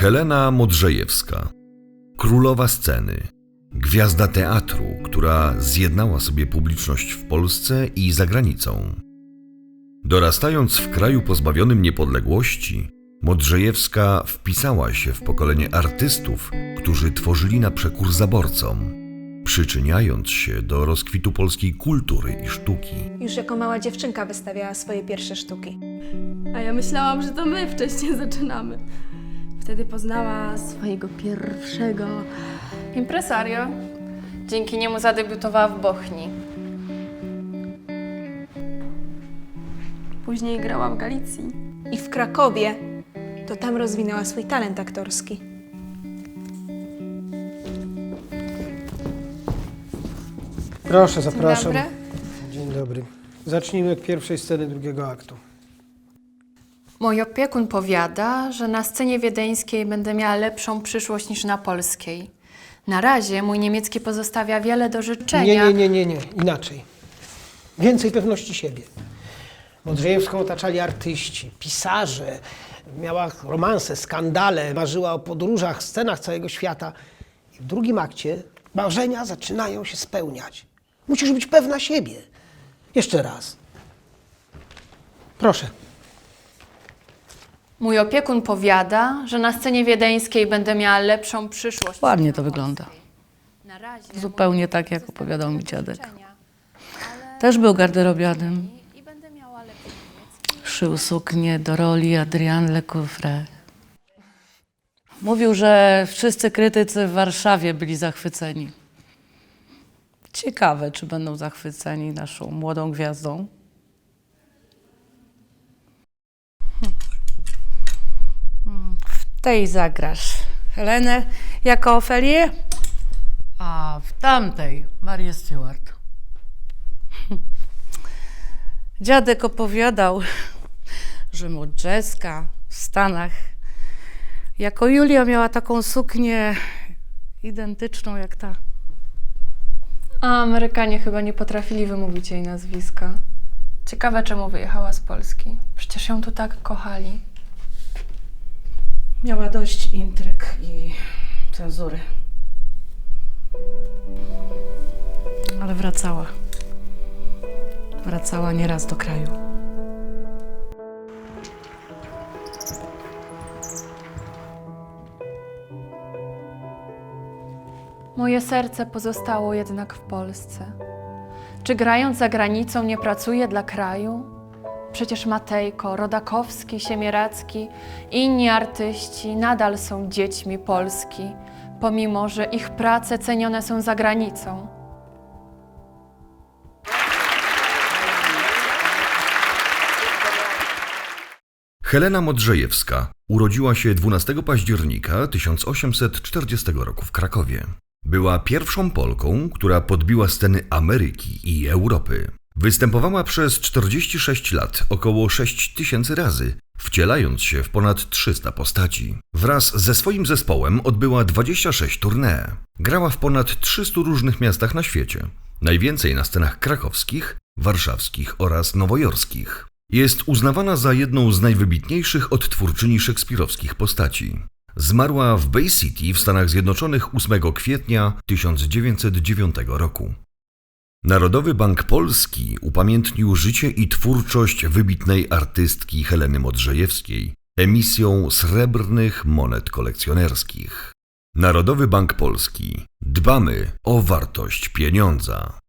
Helena Modrzejewska, królowa sceny, gwiazda teatru, która zjednała sobie publiczność w Polsce i za granicą. Dorastając w kraju pozbawionym niepodległości, Modrzejewska wpisała się w pokolenie artystów, którzy tworzyli na przekór zaborcom, przyczyniając się do rozkwitu polskiej kultury i sztuki. Już jako mała dziewczynka wystawiała swoje pierwsze sztuki. A ja myślałam, że to my wcześniej zaczynamy. Wtedy poznała swojego pierwszego impresario. Dzięki niemu zadebiutowała w Bochni. Później grała w Galicji. I w Krakowie to tam rozwinęła swój talent aktorski. Proszę, zapraszam. Dzień Dzień dobry. Zacznijmy od pierwszej sceny drugiego aktu. Mój opiekun powiada, że na scenie wiedeńskiej będę miała lepszą przyszłość niż na polskiej. Na razie mój niemiecki pozostawia wiele do Nie, życzenia. nie, nie, nie, nie. Inaczej. Więcej pewności siebie. Modrzejewską otaczali artyści, pisarze. Miała romanse, skandale, marzyła o podróżach, scenach całego świata. I w drugim akcie marzenia zaczynają się spełniać. Musisz być pewna siebie. Jeszcze raz. Proszę. Mój opiekun powiada, że na scenie wiedeńskiej będę miała lepszą przyszłość. Ładnie to wygląda. Zupełnie tak, jak opowiadał mi dziadek. Też był garderobianym. I będę miała lepszy niemiecki. Szył suknię do roli Adrian Lecoufre. Mówił, że wszyscy krytycy w Warszawie byli zachwyceni. Ciekawe, czy będą zachwyceni naszą młodą gwiazdą. Tej zagrasz Helenę jako Ofelię, a w tamtej Marię Stewart. Dziadek opowiadał, że Modrzeska w Stanach jako Julia miała taką suknię identyczną jak ta. A Amerykanie chyba nie potrafili wymówić jej nazwiska. Ciekawe, czemu wyjechała z Polski. Przecież ją tu tak kochali. Miała dość intryg i cenzury. Ale wracała. Wracała nieraz do kraju. Moje serce pozostało jednak w Polsce. Czy grając za granicą nie pracuję dla kraju? Przecież Matejko, Rodakowski, Siemieracki i inni artyści nadal są dziećmi Polski, pomimo że ich prace cenione są za granicą. Helena Modrzejewska urodziła się 12 października 1840 roku w Krakowie. Była pierwszą Polką, która podbiła sceny Ameryki i Europy. Występowała przez 46 lat około 6 tysięcy razy, wcielając się w ponad 300 postaci. Wraz ze swoim zespołem odbyła 26 tournée. Grała w ponad 300 różnych miastach na świecie. Najwięcej na scenach krakowskich, warszawskich oraz nowojorskich. Jest uznawana za jedną z najwybitniejszych odtwórczyni szekspirowskich postaci. Zmarła w Bay City w Stanach Zjednoczonych 8 kwietnia 1909 roku. Narodowy Bank Polski upamiętnił życie i twórczość wybitnej artystki Heleny Modrzejewskiej emisją srebrnych monet kolekcjonerskich. Narodowy Bank Polski. Dbamy o wartość pieniądza.